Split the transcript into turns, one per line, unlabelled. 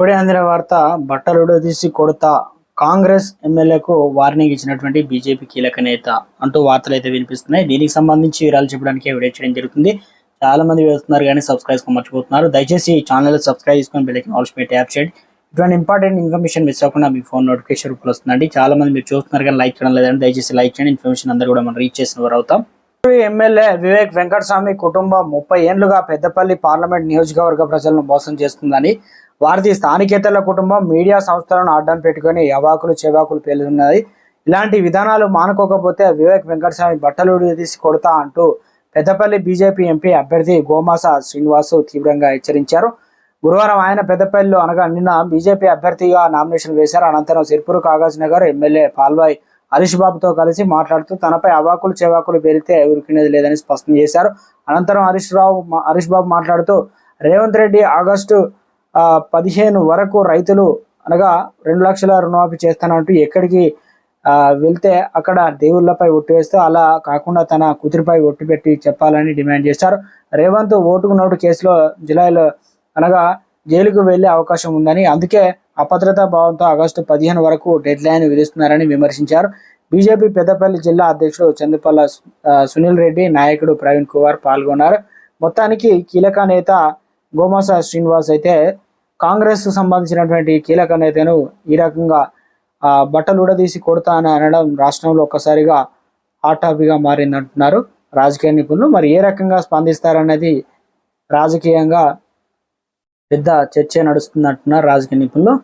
ఇప్పుడే అందిన వార్త బట్టలు తీసి కొడతా కాంగ్రెస్ ఎమ్మెల్యేకు వార్నింగ్ ఇచ్చినటువంటి బీజేపీ కీలక నేత అంటూ వార్తలు అయితే వినిపిస్తున్నాయి. దీనికి సంబంధించి వివరాలు చెప్పడానికి వీడియో చేయడం జరుగుతుంది. చాలా మంది వేస్తున్నారు కానీ సబ్స్క్రైబ్ మర్చిపోతున్నారు. దయచేసి ఈ ఛానల్ సబ్స్క్రైబ్ చేసుకొని బెల్లకి ఆల్స్ పెట్టి యాప్ చేయండి. ఇటువంటి ఇంపార్టెంట్ ఇన్ఫర్మేషన్ మిస్ అవ్వకుండా మీ ఫోన్ నోటిఫికేషన్ రూపంలో వస్తుందండి. చాలా మంది మీరు చూస్తున్నారు కానీ లైక్ చేయడం లేదండి. దయచేసి లైక్ చేయండి. ఇన్ఫర్మేషన్ అందరూ కూడా మనం రీచ్ చేసిన వారు అవుతాం. ఎమ్మెల్యే వివేక్ వెంకటస్వామి కుటుంబం ముప్పై ఏళ్ళుగా పెద్దపల్లి పార్లమెంట్ నియోజకవర్గ ప్రజలను మోసం చేస్తుందని వారిది స్థానికేతల కుటుంబం మీడియా సంస్థలను అడ్డం పెట్టుకుని అవాకులు చెవాకులు పేలుతున్నది. ఇలాంటి విధానాలు మానుకోకపోతే వివేక్ వెంకటస్వామి బట్టలు తీసి కొడతా అంటూ పెద్దపల్లి బీజేపీ ఎంపీ అభ్యర్థి గోమాస శ్రీనివాసు తీవ్రంగా హెచ్చరించారు. గురువారం ఆయన పెద్దపల్లిలో అనగా నిన్న బీజేపీ అభ్యర్థిగా నామినేషన్ వేశారు. అనంతరం సిర్పూర్ కాగజ్ నగర్ ఎమ్మెల్యే పాల్వాయ్ హరీష్ బాబుతో కలిసి మాట్లాడుతూ తనపై అవాకులు చెవాకులు పేరితే ఉరికినది లేదని స్పష్టం చేశారు. అనంతరం హరీష్ రావు హరీష్ బాబు మాట్లాడుతూ రేవంత్ రెడ్డి ఆగస్టు పదిహేను వరకు రైతులు అనగా రెండు లక్షల రుణమాఫీ చేస్తానంటూ ఎక్కడికి వెళ్తే అక్కడ దేవుళ్ళపై ఒట్టు వేస్తూ అలా కాకుండా తన కూతురిపై ఒట్టు పెట్టి చెప్పాలని డిమాండ్ చేశారు. రేవంత్ ఓటుకు నోటు కేసులో జులైలో అనగా జైలుకు వెళ్ళే అవకాశం ఉందని అందుకే అభద్రతా భావంతో ఆగస్టు పదిహేను వరకు డెడ్ లైన్ విధిస్తున్నారని విమర్శించారు. బీజేపీ పెద్దపల్లి జిల్లా అధ్యక్షుడు చందుపల్ల సునీల్ రెడ్డి నాయకుడు ప్రవీణ్ కుమార్ పాల్గొన్నారు. మొత్తానికి కీలక నేత గోమాస శ్రీనివాస్ అయితే కాంగ్రెస్ సంబంధించినటువంటి కీలక నేతను ఈ రకంగా బట్టలు ఉడదీసి కొడతా అని అనడం రాష్ట్రంలో ఒక్కసారిగా హాట్ టాపిక్గా మారిందంటున్నారు రాజకీయ నిపుణులు. మరి ఏ రకంగా స్పందిస్తారనేది రాజకీయంగా పెద్ద చర్చ నడుస్తుందంటున్నారు రాజకీయ నిపుణులు.